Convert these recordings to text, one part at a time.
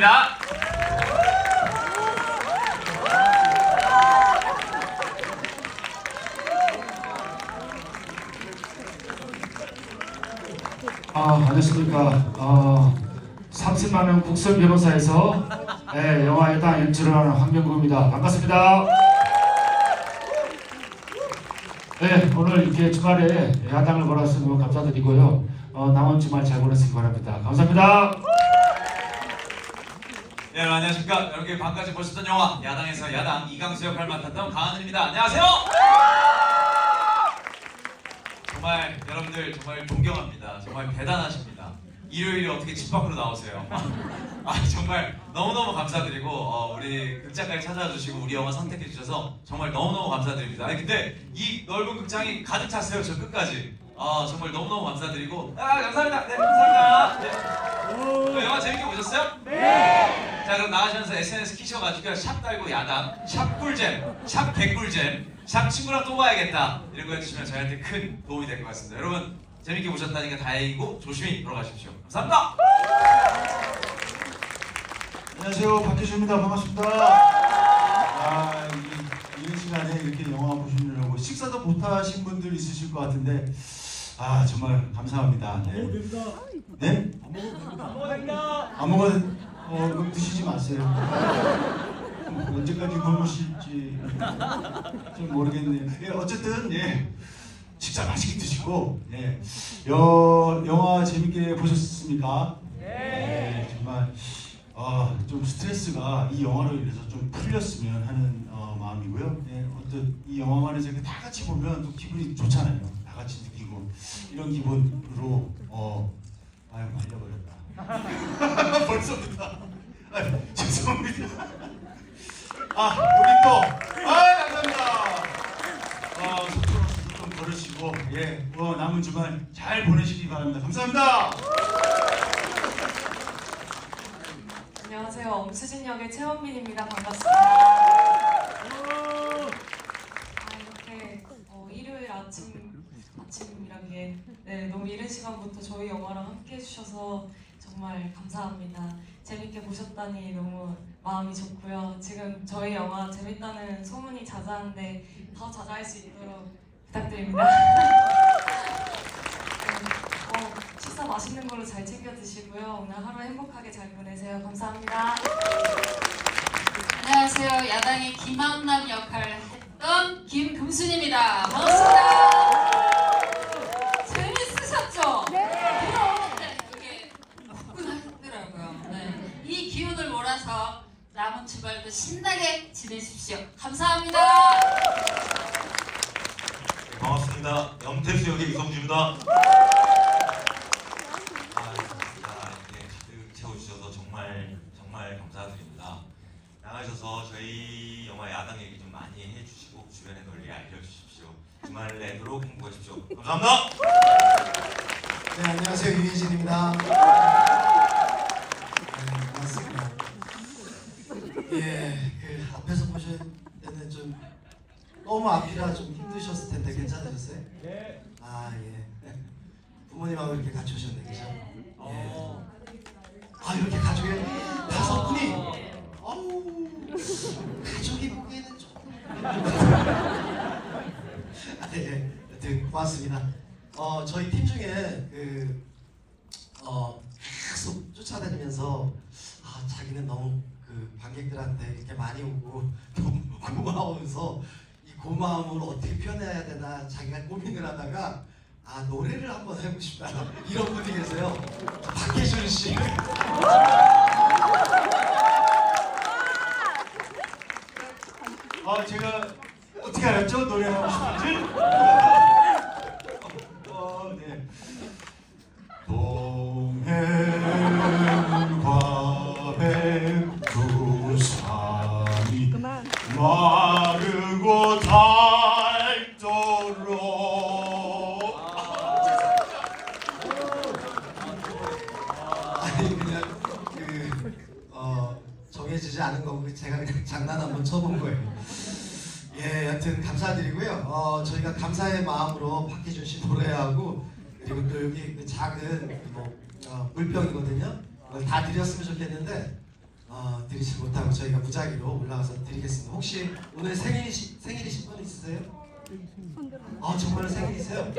부탁드립니다. 아, 안녕하십니까. 어, 30만 명 국설 변호사에서 예, 영화 예당 연출을 하는 황병구입니다. 반갑습니다. 네, 오늘 이렇게 주말에 야당을 걸어주셔서 너무 감사드리고요. 어, 남은 주말 잘 보내시기 바랍니다. 감사합니다. 네, 여러분 안녕하십니까. 여러분께 방금까지 보셨던 영화 야당에서 야당 이강수 역할을 맡았던 강하늘입니다. 안녕하세요. 정말 여러분들 정말 존경합니다. 정말 대단하십니다. 일요일에 어떻게 집 밖으로 나오세요? 아 정말 너무너무 감사드리고 어, 우리 극장까지 찾아와 주시고 우리 영화 선택해 주셔서 정말 너무너무 감사드립니다. 아니 근데 이 넓은 극장이 가득 찼어요. 저 끝까지. 아 정말 너무너무 감사드리고 아 감사합니다. 네 감사합니다. 네. 네, 영화 재밌게 보셨어요? 자 그럼 나가시면서 SNS 키셔가지고 샵 달고 야당, 샵 꿀잼, 샵 개꿀잼, 샵 친구랑 또 봐야겠다 이런 거 해주시면 저희한테 큰 도움이 될 것 같습니다. 여러분 재밌게 보셨다니까 다행이고 조심히 돌아가십시오. 감사합니다. 안녕하세요 박혜주입니다 반갑습니다 아, 이, 이런 시간에 이렇게 영화 보시느라고 식사도 못하신 분들 있으실 것 같은데 아 정말 감사합니다 네. 네? 안 먹어도 어, 그럼 드시지 마세요 언제까지 굶으실지 좀 모르겠네요 예, 어쨌든 예 식사 맛있게 드시고 예. 여, 영화 재밌게 보셨습니까? 네 정말 아, 좀 스트레스가 이 영화로 인해서 좀 풀렸으면 하는 어, 마음이고요. 네, 어떤 이 영화관에서 이렇게 다 같이 보면 또 기분이 좋잖아요. 다 같이 느끼고 이런 기분으로 어, 아유 말려버렸다. 벌써부터. 아, 죄송합니다. 아, 우리 또, 아, 감사합니다. 어, 속도로 좀 걸으시고, 예, 어, 남은 주말 잘 보내시기 바랍니다. 감사합니다. 안녕하세요. 엄수진 역의 최원민입니다. 반갑습니다. 아, 이렇게 어, 일요일 아침 아침이란 게 네, 너무 이른 시간부터 저희 영화랑 함께 해주셔서 정말 감사합니다. 재밌게 보셨다니 너무 마음이 좋고요. 지금 저희 영화 재밌다는 소문이 자자한데 더 자자할 수 있도록 부탁드립니다. 네, 어, 식사 맛있는 걸로 잘 챙겨 드시고요. 오늘 하루 행복하게 잘 보내세요. 감사합니다. 안녕하세요. 야당의 김한남 역할을 했던 김금순입니다. 반갑습니다. 재밌으셨죠? 네. 그럼 네, 이게 후끈하더라고요. 네. 이 기운을 몰아서 주말도 신나게 지내십시오. 감사합니다. 네, 반갑습니다. 염태수 역의 이성주입니다. 아, 진짜 이렇게 가득 채워주셔서 정말 정말 감사드립니다. 나가셔서 저희 영화 야당 얘기 좀 많이 해주시고 주변에 널리 알려주십시오. 주말 내도록 행복하십시오. 감사합니다. 네, 안녕하세요. 반갑습니다. 예, 그 앞에서 때는 좀 너무 앞이라 좀 힘드셨을 텐데 괜찮으셨어요? 네. 아, 예. 부모님하고 이렇게 같이 오셨네, 그죠? 예. 아, 이렇게 가족이 다섯 분이 어우, 가족이 보기에는 조금 아, 예. 여튼 고맙습니다. 어, 저희 팀 중에 그 어, 계속 쫓아다니면서 아, 자기는 너무 그 관객들한테 이렇게 많이 오고 너무 고마워서 이 고마움을 어떻게 표현해야 되나 자기가 고민을 하다가 아 노래를 한번 해보고 싶다 이런 분이 계세요. 박혜준 씨. 마르고 닳도록 아니 그냥 그 어, 정해지지 않은 거고 제가 그냥 장난 한번 쳐본 거예요. 예, 여튼 감사드리고요. 어, 저희가 감사의 마음으로 박혜준 씨 노래하고 그리고 또 여기 그 작은 그 뭐, 어, 물병이거든요. 다 드렸으면 좋겠는데 어, 드리지 못하고 저희가 무작위로 올라가서 드리겠습니다. 혹시 오늘 생일이시, 생일이신 분 있으세요? 아 정말 생일이세요?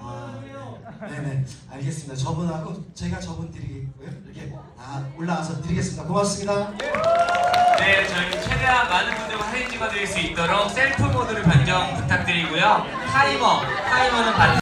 아 네. 네네 알겠습니다. 저분하고 제가 저분 드리겠고요. 이렇게 다 올라가서 드리겠습니다. 고맙습니다. 네, 저희 최대한 많은 분들과 사진 찍어드릴 수 있도록 셀프 모드를 변경 부탁드리고요. 타이머, 타이머는 반